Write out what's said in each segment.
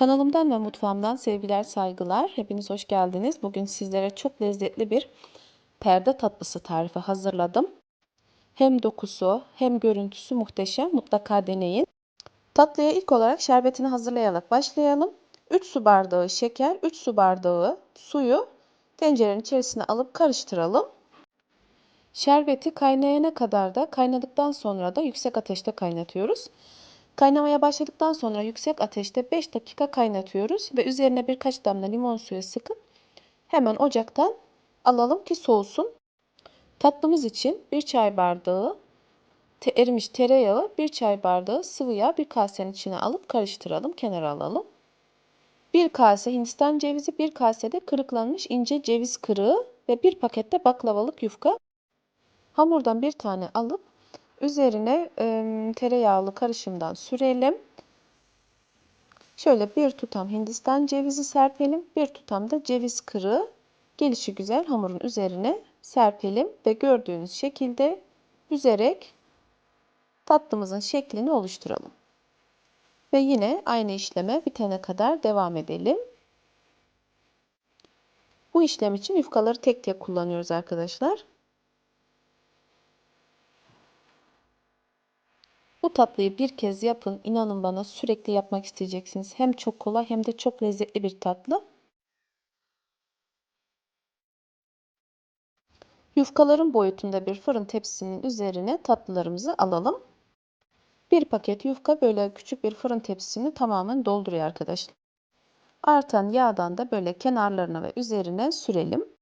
Kanalımdan ve mutfağımdan sevgiler, saygılar. Hepiniz hoş geldiniz. Bugün sizlere çok lezzetli bir perde tatlısı tarifi hazırladım. Hem dokusu hem görüntüsü muhteşem. Mutlaka deneyin. Tatlıya ilk olarak şerbetini hazırlayarak başlayalım. 3 su bardağı şeker, 3 su bardağı suyu tencerenin içerisine alıp karıştıralım. Şerbeti kaynayana kadar da kaynadıktan sonra da yüksek ateşte kaynatıyoruz. Kaynamaya başladıktan sonra yüksek ateşte 5 dakika kaynatıyoruz ve üzerine birkaç damla limon suyu sıkıp hemen ocaktan alalım ki soğusun. Tatlımız için 1 çay bardağı te erimiş tereyağı, 1 çay bardağı sıvı yağ bir kasenin içine alıp karıştıralım, kenara alalım. 1 kase Hindistan cevizi, 1 kasede kırıklanmış ince ceviz kırığı ve 1 pakette baklavalık yufka. Hamurdan bir tane alıp üzerine e, tereyağlı karışımdan sürelim. Şöyle bir tutam Hindistan cevizi serpelim. Bir tutam da ceviz kırığı gelişi güzel hamurun üzerine serpelim ve gördüğünüz şekilde büzerek tatlımızın şeklini oluşturalım. Ve yine aynı işleme bitene kadar devam edelim. Bu işlem için yufkaları tek tek kullanıyoruz arkadaşlar. Bu tatlıyı bir kez yapın. İnanın bana sürekli yapmak isteyeceksiniz. Hem çok kolay hem de çok lezzetli bir tatlı. Yufkaların boyutunda bir fırın tepsisinin üzerine tatlılarımızı alalım. Bir paket yufka böyle küçük bir fırın tepsisini tamamen dolduruyor arkadaşlar. Artan yağdan da böyle kenarlarına ve üzerine sürelim.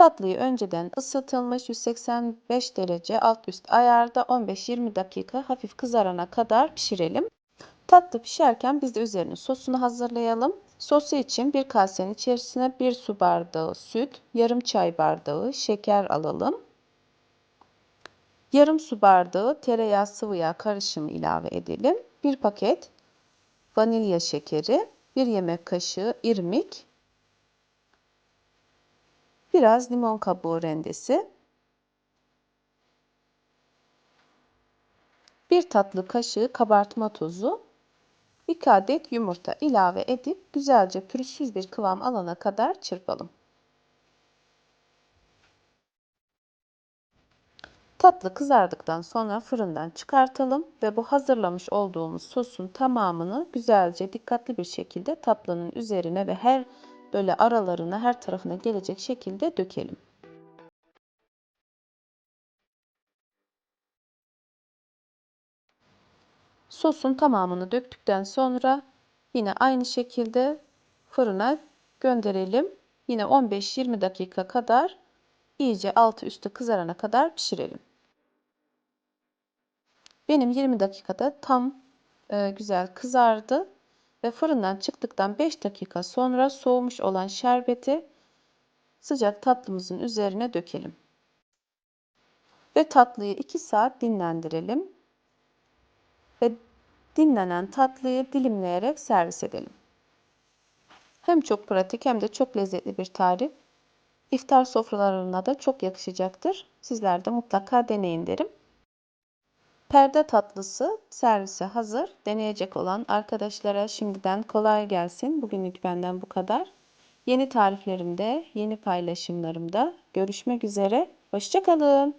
Tatlıyı önceden ısıtılmış 185 derece alt üst ayarda 15-20 dakika hafif kızarana kadar pişirelim. Tatlı pişerken biz de üzerine sosunu hazırlayalım. Sosu için bir kasenin içerisine 1 su bardağı süt, yarım çay bardağı şeker alalım. Yarım su bardağı tereyağı sıvı yağ karışımı ilave edelim. 1 paket vanilya şekeri, 1 yemek kaşığı irmik, Biraz limon kabuğu rendesi. Bir tatlı kaşığı kabartma tozu. 2 adet yumurta ilave edip güzelce pürüzsüz bir kıvam alana kadar çırpalım. Tatlı kızardıktan sonra fırından çıkartalım ve bu hazırlamış olduğumuz sosun tamamını güzelce dikkatli bir şekilde tatlının üzerine ve her böyle aralarına her tarafına gelecek şekilde dökelim. Sosun tamamını döktükten sonra yine aynı şekilde fırına gönderelim. Yine 15-20 dakika kadar iyice altı üstü kızarana kadar pişirelim. Benim 20 dakikada tam e, güzel kızardı ve fırından çıktıktan 5 dakika sonra soğumuş olan şerbeti sıcak tatlımızın üzerine dökelim. Ve tatlıyı 2 saat dinlendirelim. Ve dinlenen tatlıyı dilimleyerek servis edelim. Hem çok pratik hem de çok lezzetli bir tarif. İftar sofralarına da çok yakışacaktır. Sizler de mutlaka deneyin derim. Perde tatlısı servise hazır. Deneyecek olan arkadaşlara şimdiden kolay gelsin. Bugünlük benden bu kadar. Yeni tariflerimde, yeni paylaşımlarımda görüşmek üzere. Hoşçakalın.